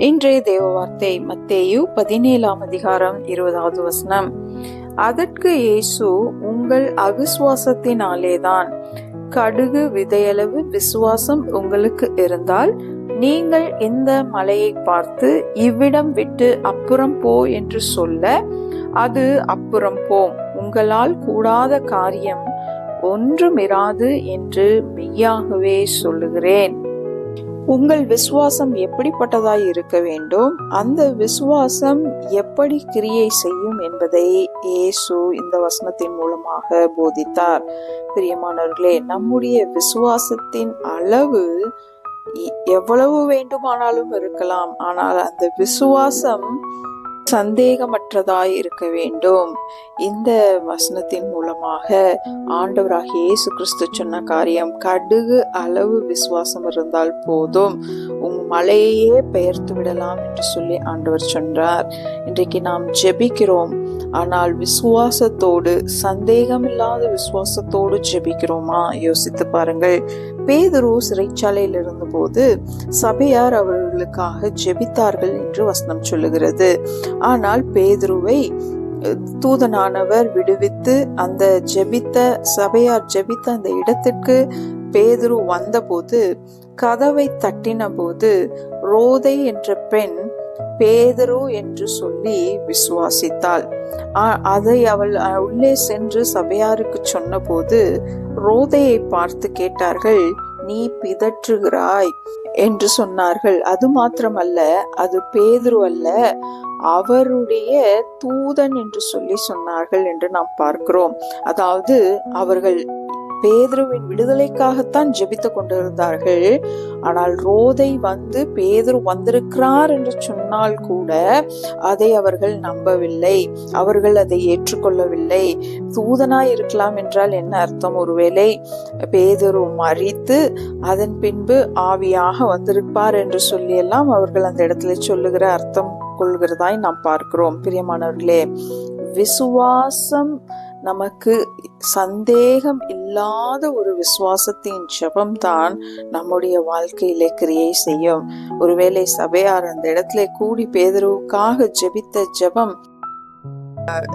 இன்றைய தேவ வார்த்தை மத்தேயு பதினேழாம் அதிகாரம் இருபதாவது வசனம். அதற்கு இயேசு உங்கள் அவிசுவாசத்தினாலேதான் கடுகு விதையளவு விசுவாசம் உங்களுக்கு இருந்தால் நீங்கள் இந்த மலையை பார்த்து இவ்விடம் விட்டு அப்புறம் போ என்று சொல்ல அது அப்புறம் போம் உங்களால் கூடாத காரியம் ஒன்றுமிராது என்று மெய்யாகவே சொல்லுகிறேன். உங்கள் விசுவாசம் எப்படிப்பட்டதாய் இருக்க வேண்டும்? அந்த விசுவாசம் எப்படி கிரியை செய்யும் என்பதை இயேசு இந்த வசனத்தின் மூலமாக போதித்தார். பிரியமானவர்களே நம்முடைய விசுவாசத்தின் அளவு எவ்வளவு வேண்டுமானாலும் இருக்கலாம். ஆனால் அந்த விசுவாசம் சந்தேகமற்றதாய் இருக்க வேண்டும். இந்த வசனத்தின் மூலமாக ஆண்டவராக இயேசு கிறிஸ்து சொன்ன காரியம் கடுகு அளவு விசுவாசம் இருந்தால் போதும். உங் மலையையே பெயர்த்து விடலாம் என்று சொல்லி ஆண்டவர் சொன்னார். இன்றைக்கு நாம் ஜெபிக்கிறோம். ஆனால் விசுவாசத்தோடு சந்தேகமில்லாத விசுவாசத்தோடு ஜெபிக்கிறோமா? யோசித்து பாருங்கள். பேதுரு சிறைச்சாலையில் இருந்தபோது சபையார் அவர்களுக்காக ஜெபித்தார்கள் என்று வசனம் சொல்லுகிறது. ஆனால் பேதுருவை தூதனானவர் விடுவித்து அந்த ஜெபித்த சபையார் ஜெபித்த அந்த இடத்திற்கு பேதுரு வந்தபோது கதவை தட்டின போது ரோதை என்ற பெண் பேதுரு என்று சொல்லி விசுவாசித்தாள். அதை அவள் உள்ளே சென்று சபையாருக்கு சொன்னபோது ரோதையை பார்த்து கேட்டார்கள் நீ பிதற்றுகிறாய் என்று சொன்னார்கள். அது மாத்திரமல்ல அது பேதுரு அல்ல அவருடைய தூதன் என்று சொல்லி சொன்னார்கள் என்று நாம் பார்க்கிறோம். அதாவது அவர்கள் பேதுருவின் விடுதலைக்காகத்தான் ஜெபித்து கொண்டிருந்தார்கள். ஆனால் ரோதை வந்து பேதுரு வந்திருக்கிறார் என்று சொன்னால் கூட அதை அவர்கள் நம்பவில்லை. அவர்கள் அதை ஏற்றுக்கொள்ளவில்லை. தூதனாய் இருக்கலாம் என்றால் என்ன அர்த்தம்? ஒருவேளை பேதுரு மறித்து அதன் பின்பு ஆவியாக வந்திருப்பார் என்று சொல்லியெல்லாம் அவர்கள் அந்த இடத்துல சொல்லுகிற அர்த்தம் கொள்கிறதாய் நாம் பார்க்கிறோம். பிரியமானவர்களே விசுவாசம் நமக்கு சந்தேகம் இல்லாத ஒரு விசுவாசத்தின் ஜெபம்தான் நம்முடைய வாழ்க்கையிலே கிரியை செய்யும். ஒருவேளை சபையார் அந்த இடத்துல கூடி பேதருவுக்காக ஜெபித்த ஜெபம்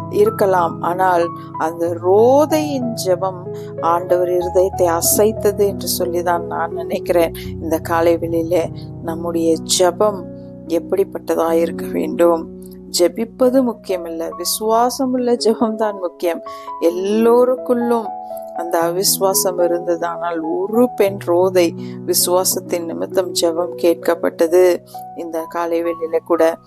இருக்கலாம். ஆனால் அந்த ரோதையின் ஜெபம் ஆண்டவர் இருதயத்தை அசைத்தது என்று சொல்லிதான் நான் நினைக்கிறேன். இந்த காலை வெளியில நம்முடைய ஜெபம் எப்படிப்பட்டதாக இருக்க வேண்டும்? ஜெபிப்பது முக்கியமில்ல. விசுவாசமுள்ள ஜெபம்தான் ஜெபம் தான் முக்கியம். எல்லோருக்குள்ளும் அந்த அவிசுவாசம் இருந்தது. ஆனால் ஒரு பெண் ரோதை விசுவாசத்தின் நிமித்தம் ஜெபம் கேட்கப்பட்டது. இந்த காலை வெளியில கூட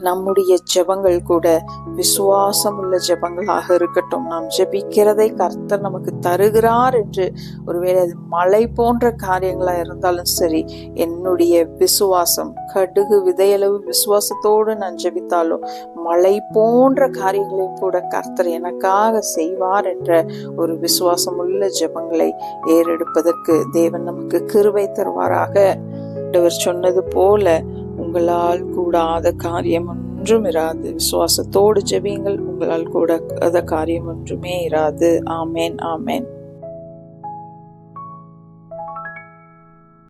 நம்முடைய ஜெபங்கள் கூட விசுவாசம் உள்ள ஜெபங்களாக இருக்கட்டும். நாம் ஜெபிக்கிறதை கர்த்தர் நமக்கு தருகிறார் என்று ஒருவேளை அது மலை போன்ற காரியங்களா இருந்தாலும் சரி என்னுடைய விசுவாசம் கடுகு விதையளவு விசுவாசத்தோடு நான் ஜெபித்தாலும் மலை போன்ற காரியங்களையும் கூட கர்த்தர் எனக்காக செய்வார் என்ற ஒரு விசுவாசம் உள்ள ஜெபங்களை ஏறெடுப்பதற்கு தேவன் நமக்கு கிருவை தருவாராக. சொன்னது போல உங்களால் கூடாத காரியம் ஒன்றும் இராது. விசுவாசத்தோடு ஜெபியுங்கள் உங்களால் கூட காரியம் ஒன்றுமே இராது. ஆமேன் ஆமேன்.